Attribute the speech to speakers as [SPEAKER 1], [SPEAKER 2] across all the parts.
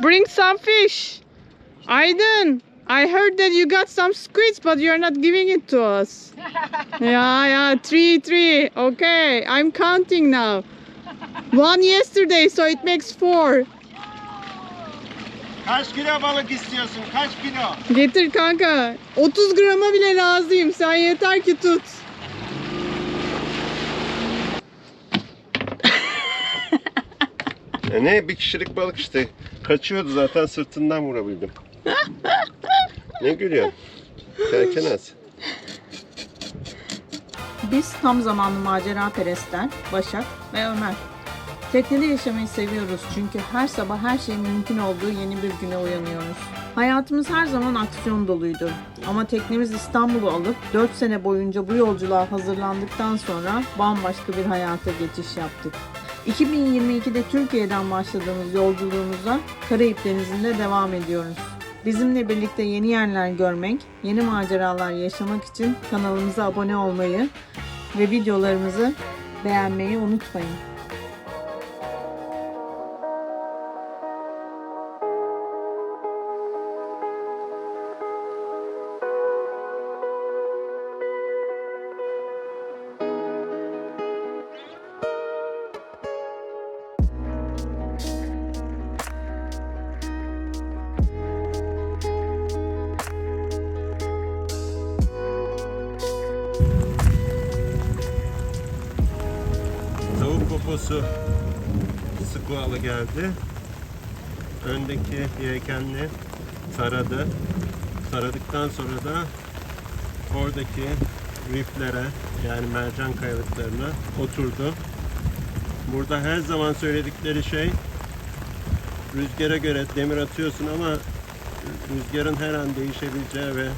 [SPEAKER 1] Bring some fish. Aydın, I heard that you got some squids, but you're not giving it to us. yeah, yeah, three, three. Okay, I'm counting now. One yesterday, so it makes four.
[SPEAKER 2] Kaç kilo balık istiyorsun? Kaç kilo?
[SPEAKER 1] Getir kanka. 30 grama bile razıyım. Sen yeter ki tut.
[SPEAKER 2] E ne bir kişilik balık işte. Kaçıyordu zaten sırtından vurabildim. ne gülüyor? Kerkenaz.
[SPEAKER 3] Biz tam zamanlı macera perestler, Başak ve Ömer. Teknede yaşamayı seviyoruz çünkü her sabah her şeyin mümkün olduğu yeni bir güne uyanıyoruz. Hayatımız her zaman aksiyon doluydu. Ama teknemiz İstanbul'u alıp 4 sene boyunca bu yolculuğa hazırlandıktan sonra bambaşka bir hayata geçiş yaptık. 2022'de Türkiye'den başladığımız yolculuğumuza Karayip Denizi'nde devam ediyoruz. Bizimle birlikte yeni yerler görmek, yeni maceralar yaşamak için kanalımıza abone olmayı ve videolarımızı beğenmeyi unutmayın.
[SPEAKER 2] Poposu sıkıvalı geldi. Öndeki yelkenli taradı. Taradıktan sonra da oradaki riflere yani mercan kayalıklarına oturdu. Burada her zaman söyledikleri şey rüzgara göre demir atıyorsun ama rüzgarın her an değişebileceği ve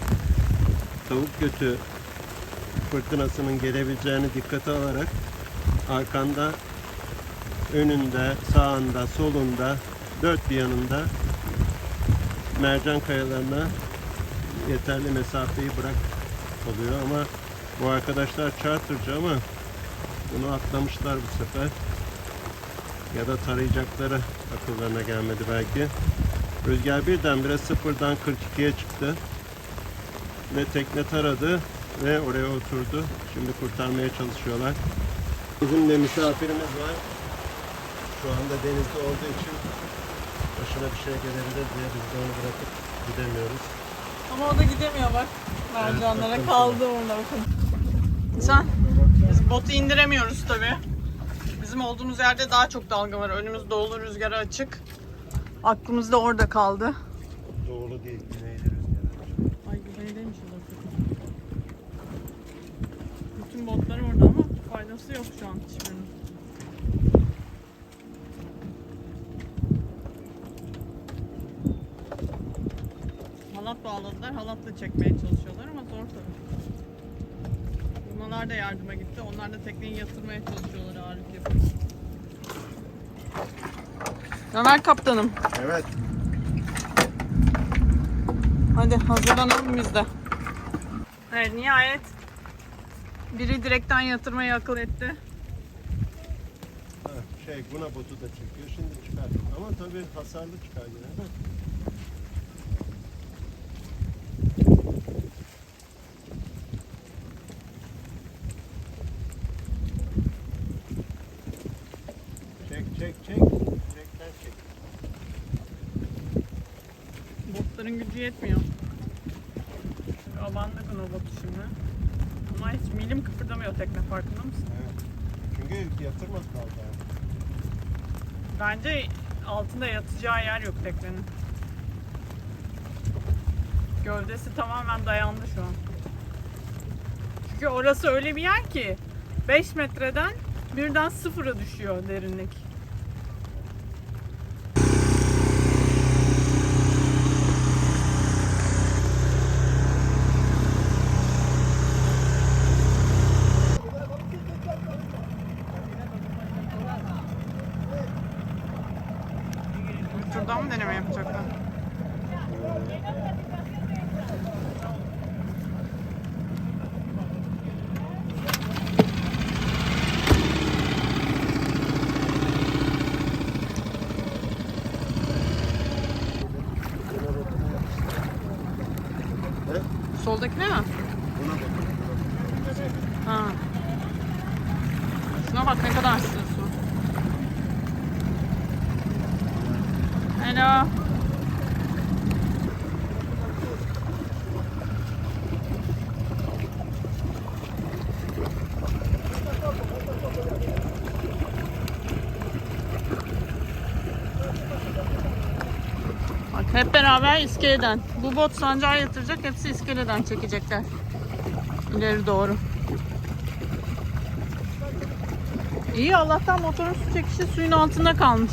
[SPEAKER 2] tavuk götü fırtınasının gelebileceğini dikkate alarak arkanda, önünde, sağında, solunda, dört bir yanında mercan kayalarına yeterli mesafeyi bırak oluyor ama bu arkadaşlar chartercı ama bunu atlamışlar bu sefer ya da tarayacakları akıllarına gelmedi belki. Rüzgar birdenbire sıfırdan 42'ye çıktı ve tekne taradı ve oraya oturdu. Şimdi kurtarmaya çalışıyorlar. Bizim de misafirimiz var. Şu anda denizde olduğu için başına bir şey gelebilir diye biz de onu bırakıp gidemiyoruz.
[SPEAKER 1] Ama o da gidemiyor bak. Mercanlara kaldı orada bakın. Sen? Biz botu indiremiyoruz tabi. Bizim olduğumuz yerde daha çok dalga var. Önümüz dolu, rüzgara açık. Aklımız da orada kaldı.
[SPEAKER 2] Doğulu değil, güneyli rüzgar.
[SPEAKER 1] Ay güneydeymiş o da. Bütün botlar orada ama faydası yok şu an hiçbirinin. Bağladılar. Halatla çekmeye çalışıyorlar ama zor tabii. Bunlar da yardıma gitti. Onlar da tekneyi yatırmaya çalışıyorlar ağırlık yapıp. Ömer kaptanım.
[SPEAKER 2] Evet.
[SPEAKER 1] Hadi hazırlanalım biz de. Evet nihayet biri direkten yatırmayı akıl etti.
[SPEAKER 2] Ha, şey buna botu da çekiyor. Şimdi çıkar. Ama tabii hasarlı çıkar yine de. Çek çek. Direkten çek.
[SPEAKER 1] Botların gücü yetmiyor. Şöyle abandık o botu şimdi. Ama hiç milim kıpırdamıyor tekne farkında mısın?
[SPEAKER 2] Evet. Çünkü yatırmaz kaldı.
[SPEAKER 1] Bence altında yatacağı yer yok teknenin. Gövdesi tamamen dayandı şu an. Çünkü orası öyle bir yer ki 5 metreden birden sıfıra düşüyor derinlik. Soldakine mi? Beraber iskeleden. Bu bot sancağı yatıracak. Hepsi iskeleden çekecekler. İleri doğru. İyi Allah'tan motorun su çekişi suyun altında kalmış.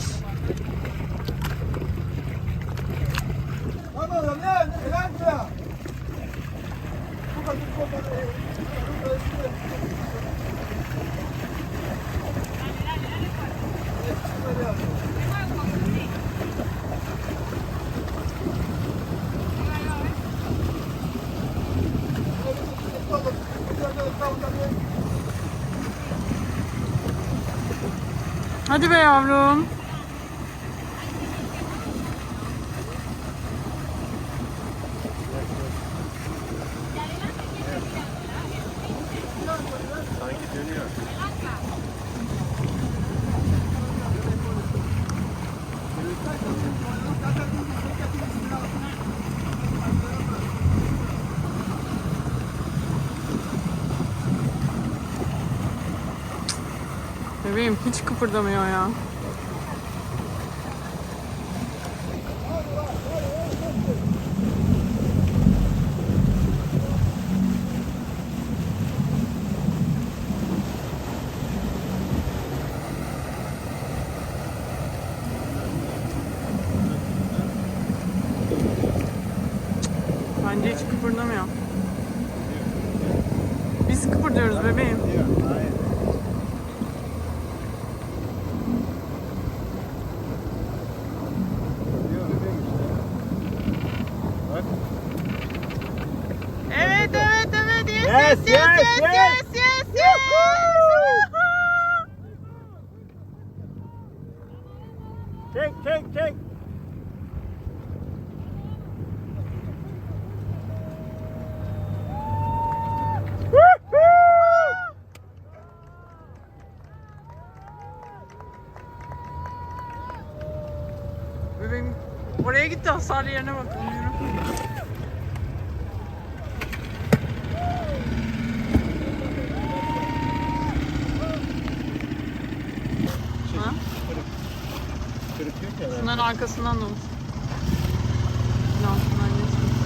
[SPEAKER 1] Hadi be yavrum. Hiç kıpırdamıyor ya. Bence hiç kıpırdamıyor. Biz kıpırdıyoruz bebeğim. Evet evet evet yes yes yes yes yes yes, yes.
[SPEAKER 2] Çek çek çek.
[SPEAKER 1] Bebeğim gitti hasarlı yerine bak. Yürü. Ha?
[SPEAKER 2] Kırık yok ya.
[SPEAKER 1] Şunların arkasından da olur. Lansından geçmiş.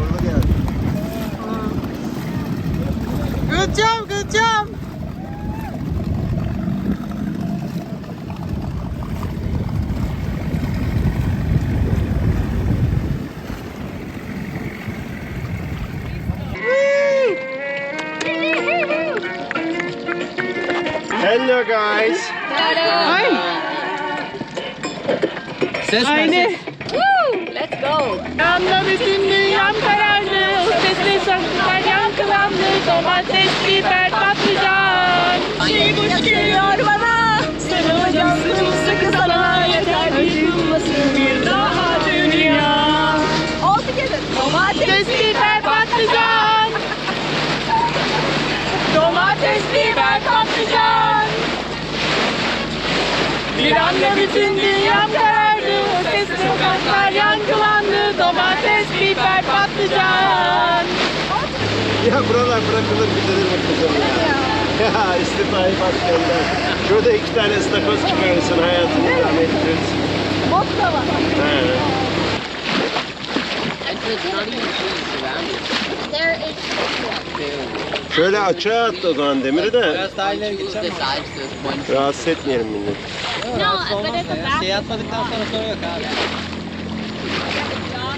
[SPEAKER 2] Orada geldi.
[SPEAKER 1] Good job, good job.
[SPEAKER 2] Hello guys.
[SPEAKER 1] Ay, aynı.
[SPEAKER 4] Let's go.
[SPEAKER 1] Yanla bütün dünyam karardı. Sesli sokaklar yankılandı. Domates, biber, patlıcan.
[SPEAKER 4] Şey boş geliyor bana. Sarılacağım sıkı sana. Yeter ki bulmasın bir daha dünya. All together.
[SPEAKER 1] Domates, biber, patlıcan. Domates, biber, patlıcan. Bir anda bütün dünyam karardı. Sesli sokaklar yankılandı. Domates, biber, patlıcan.
[SPEAKER 2] Ya buralar bırakılır gidilir mi kızım ya? Ya istifayı bak gönder. Şurada iki tane ıstakoz çıkarırsın hayatını idame ettirirsin.
[SPEAKER 4] Bot da var.
[SPEAKER 2] He.
[SPEAKER 4] There is
[SPEAKER 2] Şöyle açığa at o zaman demiri de
[SPEAKER 5] Biraz daha ileri gideceğim ama.
[SPEAKER 2] rahatsız etmeyelim milleti.
[SPEAKER 4] no, but it's a
[SPEAKER 5] Şey atmadıktan sonra sorun yok abi.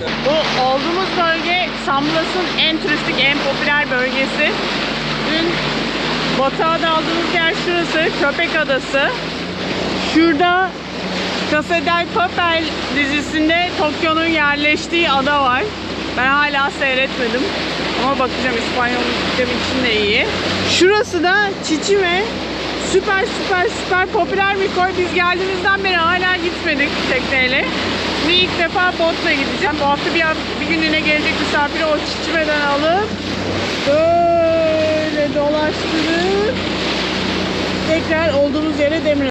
[SPEAKER 1] Bu olduğumuz bölge Samlas'ın en turistik, en popüler bölgesi. Dün batağa daldığımız yer şurası, Köpek Adası. Şurada Casa del Papel dizisinde Tokyo'nun yerleştiği ada var. Ben hala seyretmedim. Ama bakacağım İspanyolcam için de iyi. Şurası da Çiçime. Süper süper süper popüler bir koy. Biz geldiğimizden beri hala gitmedik tekneyle. Şimdi ilk defa botla gideceğim. Bu hafta bir, bir günlüğüne gelecek misafiri o Çiçime'den alıp böyle dolaştırıp tekrar olduğumuz yere demir.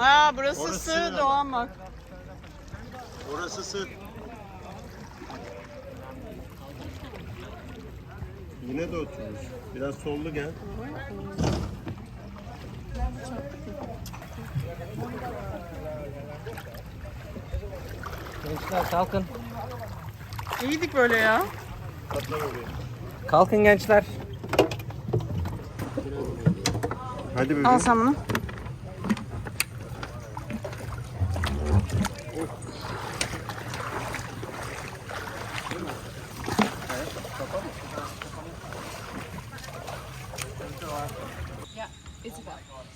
[SPEAKER 1] Ha burası
[SPEAKER 2] Orası
[SPEAKER 1] sığ
[SPEAKER 2] sığ
[SPEAKER 1] Doğan bak.
[SPEAKER 2] Orası sır. Yine de oturmuş. Biraz sollu gel.
[SPEAKER 5] Gençler kalkın.
[SPEAKER 1] İyiydik böyle ya.
[SPEAKER 2] Atla oraya.
[SPEAKER 5] Kalkın gençler.
[SPEAKER 2] Hadi bebeğim.
[SPEAKER 1] Al sen bunu.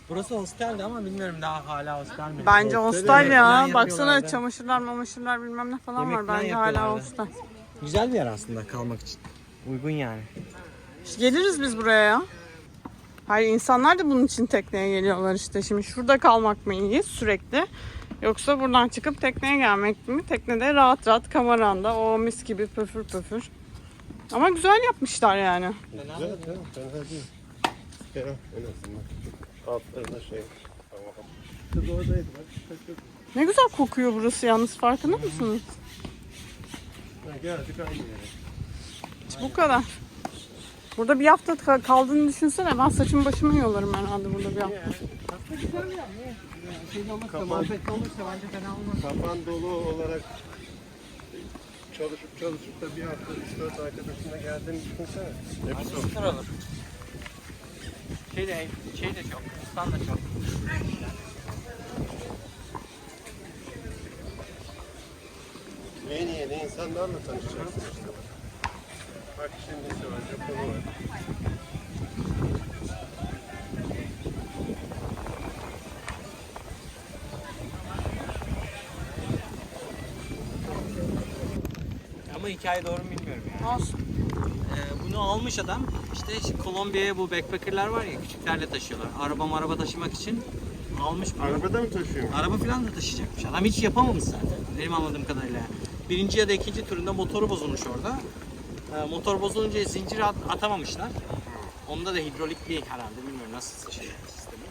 [SPEAKER 5] Burası hosteldi ama bilmiyorum daha hala hostel mi?
[SPEAKER 1] Bence hostel ya. Baksana çamaşırlar mamaşırlar bilmem ne falan
[SPEAKER 5] Yemek
[SPEAKER 1] var.
[SPEAKER 5] falan
[SPEAKER 1] Bence hala
[SPEAKER 5] yapıyorlardı.
[SPEAKER 1] hostel.
[SPEAKER 5] Güzel bir yer aslında kalmak için. Uygun yani.
[SPEAKER 1] Geliriz biz buraya ya. Hayır insanlar da bunun için tekneye geliyorlar işte. Şimdi şurada kalmak mı iyi sürekli? Yoksa buradan çıkıp tekneye gelmek mi? Teknede rahat rahat kameranda o mis gibi pöfür pöfür. Ama güzel yapmışlar yani.
[SPEAKER 2] Güzel değil mi? Fena değil. Ferah en azından. Altlarında şey. Tamam. Kız oradaydı bak. Kaçırdım.
[SPEAKER 1] Ne güzel kokuyor burası yalnız farkında mısınız?
[SPEAKER 2] Ha, Geldik aynı yere.
[SPEAKER 1] Bu kadar. Burada bir hafta ka- kaldığını düşünsene. Ben saçımı başımı yolarım herhalde burada bir hafta.
[SPEAKER 5] Olmaz.
[SPEAKER 2] kapan dolu olarak çalışıp çalışıp da bir hafta 3-4 arkadaşına geldiğini düşünsene. Hepsi o.
[SPEAKER 5] Sıfır olur. Şey de, şey de çok. Istan da çok.
[SPEAKER 2] Yeni yeni insanlarla tanışacaksın işte. Bak şimdi var, Japonu var.
[SPEAKER 5] Ama hikaye doğru mu bilmiyorum yani.
[SPEAKER 1] Olsun.
[SPEAKER 5] Ee, bunu almış adam işte işte Kolombiya'ya bu backpackerlar var ya küçüklerle taşıyorlar. Araba maraba taşımak için almış bunu.
[SPEAKER 2] Arabada mı taşıyor?
[SPEAKER 5] Araba falan da taşıyacakmış. Adam hiç yapamamış zaten. Benim anladığım kadarıyla. Birinci ya da ikinci turunda motoru bozulmuş orada. Ee, motor bozulunca zinciri at- atamamışlar. Onda da hidrolik değil herhalde. Bilmiyorum nasıl şey sistemi.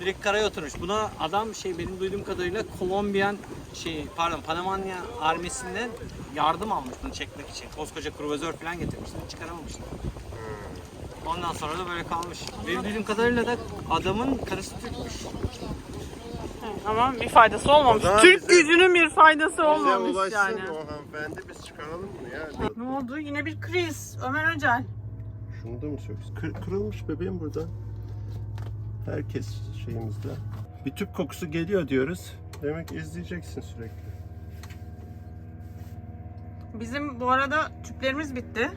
[SPEAKER 5] Direkt karaya oturmuş. Buna adam şey benim duyduğum kadarıyla Kolombiyan şey pardon Panamanya armisinden yardım almış bunu çekmek için. Koskoca kruvazör falan getirmişler. Çıkaramamışlar. Ondan sonra da böyle kalmış. Benim duyduğum kadarıyla da adamın karısı Türkmüş.
[SPEAKER 1] Ama bir faydası olmamış. Türk
[SPEAKER 2] bize-
[SPEAKER 1] gücünün bir faydası olmamış yani.
[SPEAKER 2] Hanımefendi biz çıkaralım mı ya?
[SPEAKER 1] Ne oldu? Yine bir kriz. Ömer Öcel.
[SPEAKER 2] Şunu da mı söküyorsun? Kır- kırılmış bebeğim burada. Herkes şeyimizde. Bir tüp kokusu geliyor diyoruz. Demek izleyeceksin sürekli.
[SPEAKER 1] Bizim bu arada tüplerimiz bitti.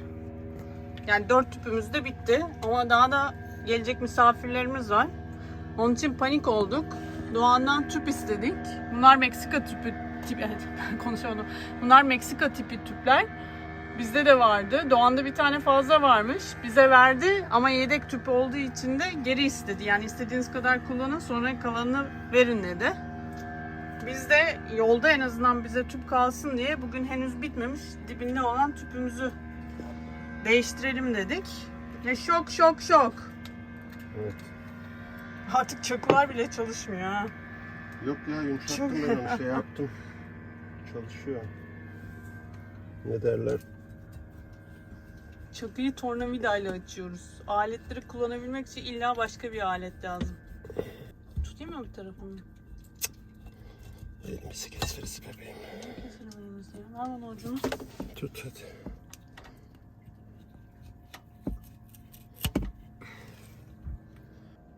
[SPEAKER 1] Yani dört tüpümüz de bitti. Ama daha da gelecek misafirlerimiz var. Onun için panik olduk. Doğan'dan tüp istedik. Bunlar Meksika tüpü, tip, evet, konuşamadım. Bunlar Meksika tipi tüpler. Bizde de vardı. Doğan'da bir tane fazla varmış. Bize verdi ama yedek tüp olduğu için de geri istedi. Yani istediğiniz kadar kullanın sonra kalanını verin dedi. Biz de yolda en azından bize tüp kalsın diye bugün henüz bitmemiş dibinde olan tüpümüzü değiştirelim dedik. Ve şok şok şok.
[SPEAKER 2] Evet.
[SPEAKER 1] Artık çakılar bile çalışmıyor ha.
[SPEAKER 2] Yok ya yumuşattım ben onu şey yaptım. Çalışıyor. Ne derler?
[SPEAKER 1] Çakıyı tornavidayla açıyoruz. Aletleri kullanabilmek için illa başka bir alet lazım. Tutayım mı bir tarafını?
[SPEAKER 2] Elimizi keseriz bebeğim.
[SPEAKER 1] Keselim elimizle. Ver bana ucunu.
[SPEAKER 2] Tut hadi.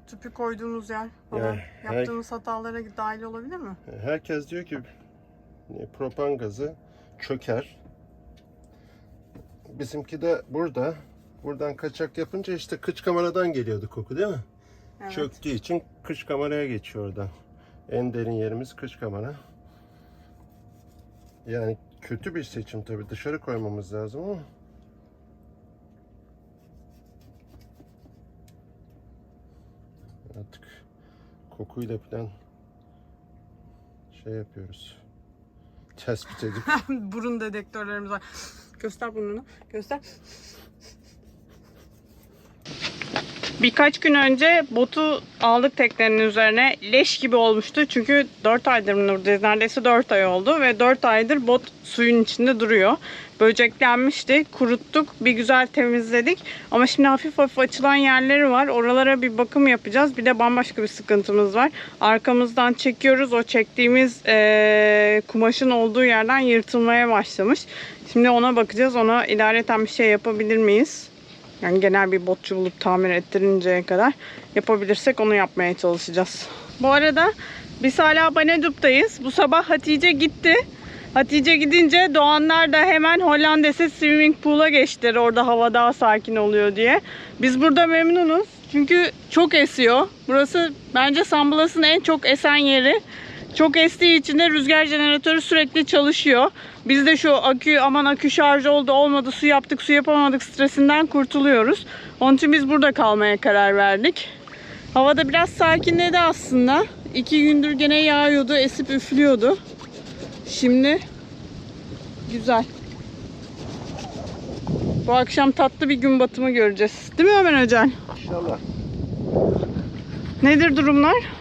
[SPEAKER 1] tüpü koyduğunuz yer falan.
[SPEAKER 2] Ya, her-
[SPEAKER 1] Yaptığınız hatalara dahil olabilir mi?
[SPEAKER 2] Herkes diyor ki propan gazı çöker. Bizimki de burada. Buradan kaçak yapınca işte kıç kameradan geliyordu koku değil mi?
[SPEAKER 1] Evet.
[SPEAKER 2] Çöktüğü için kış kameraya geçiyor oradan. En derin yerimiz kış kamera. Yani kötü bir seçim tabii. Dışarı koymamız lazım ama. Artık kokuyla falan şey yapıyoruz. Tespit edip
[SPEAKER 1] Burun dedektörlerimiz var. Göster burnunu. Göster. Birkaç gün önce botu aldık teknenin üzerine. Leş gibi olmuştu. Çünkü 4 aydır mı buradayız? Neredeyse 4 ay oldu. Ve 4 aydır bot suyun içinde duruyor. Böceklenmişti. Kuruttuk. Bir güzel temizledik. Ama şimdi hafif hafif açılan yerleri var. Oralara bir bakım yapacağız. Bir de bambaşka bir sıkıntımız var. Arkamızdan çekiyoruz. O çektiğimiz eee, kumaşın olduğu yerden yırtılmaya başlamış. Şimdi ona bakacağız. Ona idareten bir şey yapabilir miyiz? Yani genel bir botçu bulup tamir ettirinceye kadar yapabilirsek onu yapmaya çalışacağız. Bu arada biz hala Banedup'tayız. Bu sabah Hatice gitti. Hatice gidince Doğanlar da hemen Hollandes'e swimming pool'a geçtiler. Orada hava daha sakin oluyor diye. Biz burada memnunuz. Çünkü çok esiyor. Burası bence Samblas'ın en çok esen yeri. Çok estiği için de rüzgar jeneratörü sürekli çalışıyor. Biz de şu akü aman akü şarj oldu olmadı su yaptık su yapamadık stresinden kurtuluyoruz. Onun için biz burada kalmaya karar verdik. Havada biraz sakinledi aslında. İki gündür gene yağıyordu, esip üflüyordu. Şimdi güzel. Bu akşam tatlı bir gün batımı göreceğiz. Değil mi Ömer Hocam?
[SPEAKER 2] inşallah.
[SPEAKER 1] Nedir durumlar?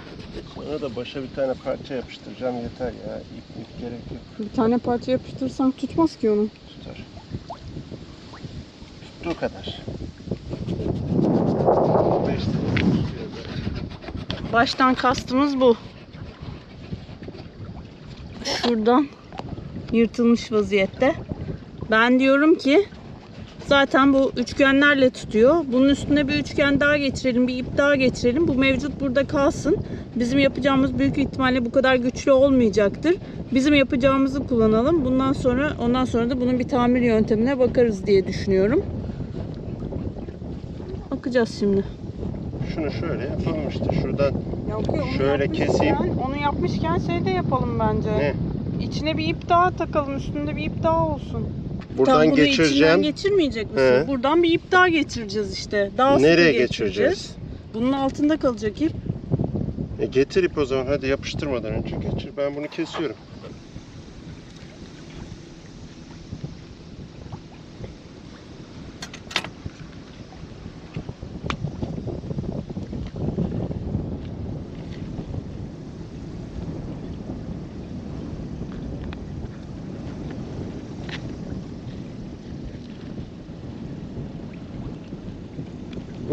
[SPEAKER 2] Sonra da başa bir tane parça yapıştıracağım yeter ya. İp ip gerek yok.
[SPEAKER 1] Bir tane parça yapıştırırsan tutmaz ki onu.
[SPEAKER 2] Tutar. Tuttuğu kadar.
[SPEAKER 1] Baştan kastımız bu. Şuradan yırtılmış vaziyette. Ben diyorum ki zaten bu üçgenlerle tutuyor. Bunun üstüne bir üçgen daha geçirelim, bir ip daha geçirelim. Bu mevcut burada kalsın. Bizim yapacağımız büyük ihtimalle bu kadar güçlü olmayacaktır. Bizim yapacağımızı kullanalım. Bundan sonra ondan sonra da bunun bir tamir yöntemine bakarız diye düşünüyorum. Bakacağız şimdi.
[SPEAKER 2] Şunu şöyle yapalım işte şuradan
[SPEAKER 1] Ya onu
[SPEAKER 2] Şöyle
[SPEAKER 1] yapmışken-
[SPEAKER 2] keseyim.
[SPEAKER 1] Onu yapmışken şey de yapalım bence.
[SPEAKER 2] ne?
[SPEAKER 1] İçine bir ip daha takalım. Üstünde bir ip daha olsun.
[SPEAKER 2] Buradan
[SPEAKER 1] Tam bunu
[SPEAKER 2] geçireceğim.
[SPEAKER 1] içinden geçirmeyecek misin?
[SPEAKER 2] He.
[SPEAKER 1] Buradan bir ip daha geçireceğiz işte. Daha
[SPEAKER 2] Nereye
[SPEAKER 1] geçireceğiz.
[SPEAKER 2] geçireceğiz?
[SPEAKER 1] Bunun altında kalacak ip.
[SPEAKER 2] E getir ip o zaman hadi yapıştırmadan önce geçir. Ben bunu kesiyorum.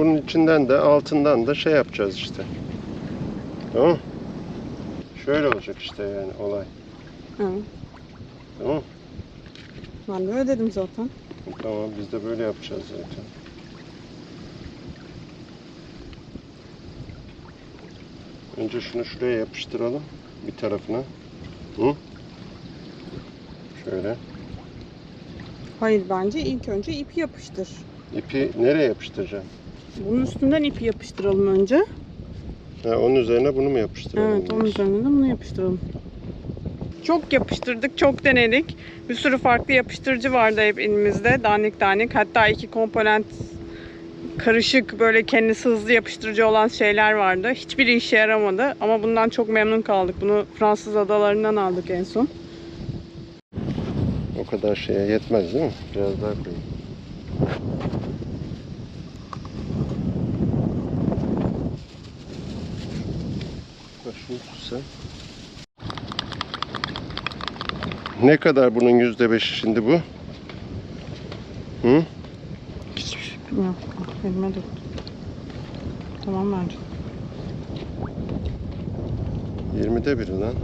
[SPEAKER 2] Bunun içinden de altından da şey yapacağız işte. Tamam. Şöyle olacak işte yani olay.
[SPEAKER 1] Hı.
[SPEAKER 2] Tamam.
[SPEAKER 1] Ben de öyle dedim zaten.
[SPEAKER 2] Tamam biz de böyle yapacağız zaten. Önce şunu şuraya yapıştıralım. Bir tarafına. Hı? Şöyle.
[SPEAKER 1] Hayır bence ilk önce ipi yapıştır.
[SPEAKER 2] İpi nereye yapıştıracağım?
[SPEAKER 1] Bunun üstünden ipi yapıştıralım önce.
[SPEAKER 2] Ha, onun üzerine bunu mu yapıştıralım?
[SPEAKER 1] Evet onun üzerine de bunu yapıştıralım. Çok yapıştırdık, çok denedik. Bir sürü farklı yapıştırıcı vardı hep elimizde. Danik danik. Hatta iki komponent karışık böyle kendisi hızlı yapıştırıcı olan şeyler vardı. Hiçbiri işe yaramadı ama bundan çok memnun kaldık. Bunu Fransız adalarından aldık en son.
[SPEAKER 2] O kadar şeye yetmez değil mi? Biraz daha koyayım. Bak tutsan. Ne kadar bunun yüzde beşi şimdi bu? Hı?
[SPEAKER 1] Hiçbir fikrim yok. Elime döktüm. Tamam bence.
[SPEAKER 2] 20'de biri lan.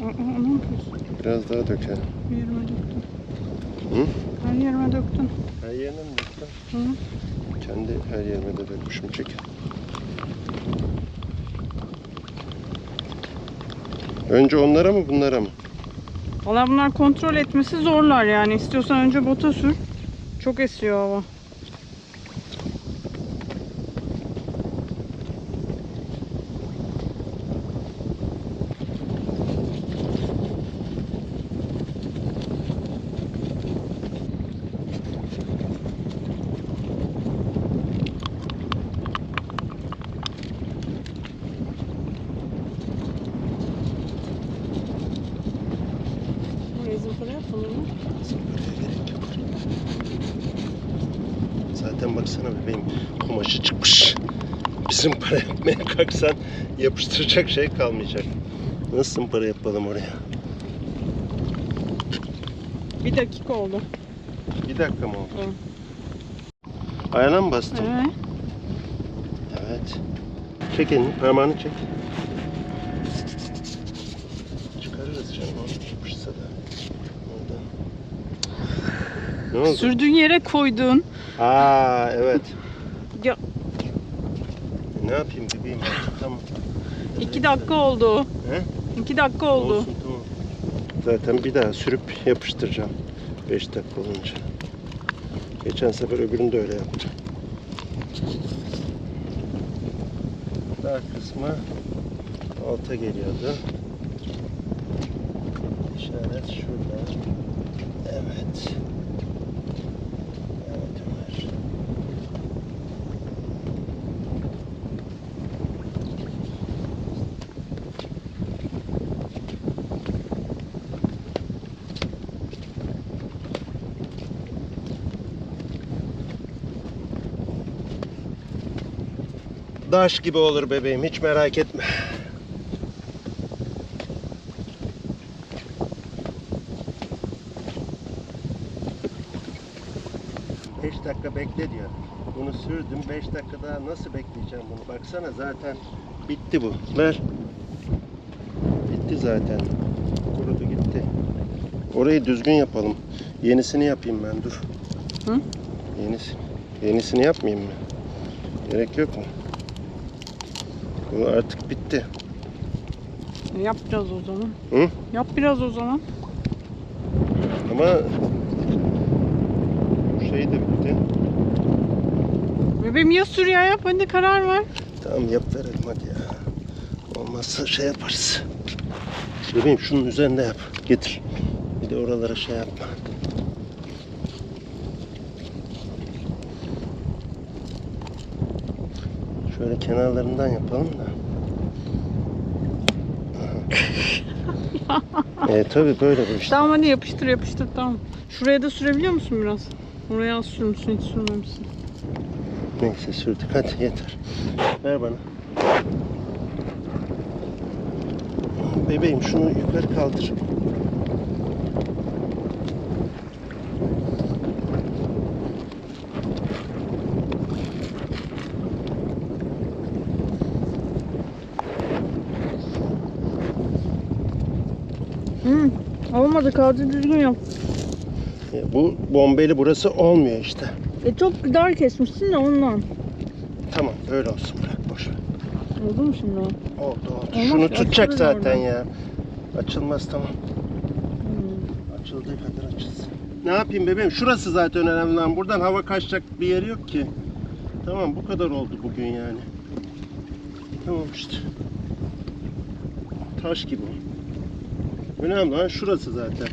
[SPEAKER 1] Aa, aa, ne yapıyorsun?
[SPEAKER 2] Biraz daha dök ya.
[SPEAKER 1] Yerime döktün.
[SPEAKER 2] Hı?
[SPEAKER 1] Her yerime döktün.
[SPEAKER 2] Her yerine mi döktün?
[SPEAKER 1] Hı.
[SPEAKER 2] Kendi her yerime de dökmüşüm çek. Önce onlara mı bunlara mı?
[SPEAKER 1] Valla bunlar kontrol etmesi zorlar yani. İstiyorsan önce bota sür. Çok esiyor hava. Zımpara yapalım mı?
[SPEAKER 2] Buraya gerek yok. Zaten baksana bebeğim kumaşı çıkmış. Bizim para yapmaya kalksan yapıştıracak şey kalmayacak. Nasıl para yapalım oraya?
[SPEAKER 1] Bir dakika oldu.
[SPEAKER 2] Bir dakika mı oldu?
[SPEAKER 1] Evet.
[SPEAKER 2] Ayağına mı bastın?
[SPEAKER 1] Evet.
[SPEAKER 2] Evet. Çek elini, parmağını çek. Çıkarırız canım onu yapışsa da. Oradan. Ne oldu?
[SPEAKER 1] Sürdüğün yere koydun.
[SPEAKER 2] Aa evet.
[SPEAKER 1] Ya
[SPEAKER 2] Ne yapayım bebeğim artık tamam.
[SPEAKER 1] iki dakika oldu.
[SPEAKER 2] He?
[SPEAKER 1] İki dakika oldu.
[SPEAKER 2] Olsun tamam. Zaten bir daha sürüp yapıştıracağım. 5 dakika olunca. Geçen sefer öbürünü de öyle yaptım. Dar kısmı alta geliyordu. İşaret şurada. Evet. Evet Ömer. Daş gibi olur bebeğim hiç merak etme. Beş dakika bekle diyor. Bunu sürdüm 5 dakika daha nasıl bekleyeceğim bunu? Baksana zaten bitti bu. Ver. Bitti zaten. Kurudu gitti. Orayı düzgün yapalım. Yenisini yapayım ben dur.
[SPEAKER 1] Hı?
[SPEAKER 2] Yenisi. Yenisini yapmayayım mı? Gerek yok mu? Bu artık bitti.
[SPEAKER 1] Yap biraz o zaman.
[SPEAKER 2] Hı?
[SPEAKER 1] Yap biraz o zaman.
[SPEAKER 2] Ama bu şey de bitti.
[SPEAKER 1] Bebeğim ya sür ya yap hadi karar ver.
[SPEAKER 2] Tamam yap verelim hadi ya. Olmazsa şey yaparız. Bebeğim şunun üzerinde yap. Getir. Bir de oralara şey yapma. Şöyle kenarlarından yapalım da. e tabi böyle bu işte.
[SPEAKER 1] Tamam hadi yapıştır yapıştır tamam. Şuraya da sürebiliyor musun biraz? Oraya az sürmüşsün hiç sürmemişsin.
[SPEAKER 2] Neyse sürdük hadi yeter. Ver bana. Bebeğim şunu yukarı kaldır.
[SPEAKER 1] Hı, olmadı kaldı düzgün yap.
[SPEAKER 2] E, Bu bombeli burası olmuyor işte.
[SPEAKER 1] E çok dar kesmişsin de ondan.
[SPEAKER 2] Tamam böyle olsun bırak boş ver.
[SPEAKER 1] Oldu mu şimdi o?
[SPEAKER 2] Oldu oldu.
[SPEAKER 1] Olmaz
[SPEAKER 2] Şunu
[SPEAKER 1] ki,
[SPEAKER 2] tutacak
[SPEAKER 1] açılır
[SPEAKER 2] zaten
[SPEAKER 1] oradan.
[SPEAKER 2] ya. Açılmaz tamam.
[SPEAKER 1] Hmm.
[SPEAKER 2] Açıldığı kadar açılsın. Ne yapayım bebeğim? Şurası zaten önemli lan. Buradan hava kaçacak bir yeri yok ki. Tamam bu kadar oldu bugün yani. Tamam işte. Taş gibi. Önemli olan şurası zaten.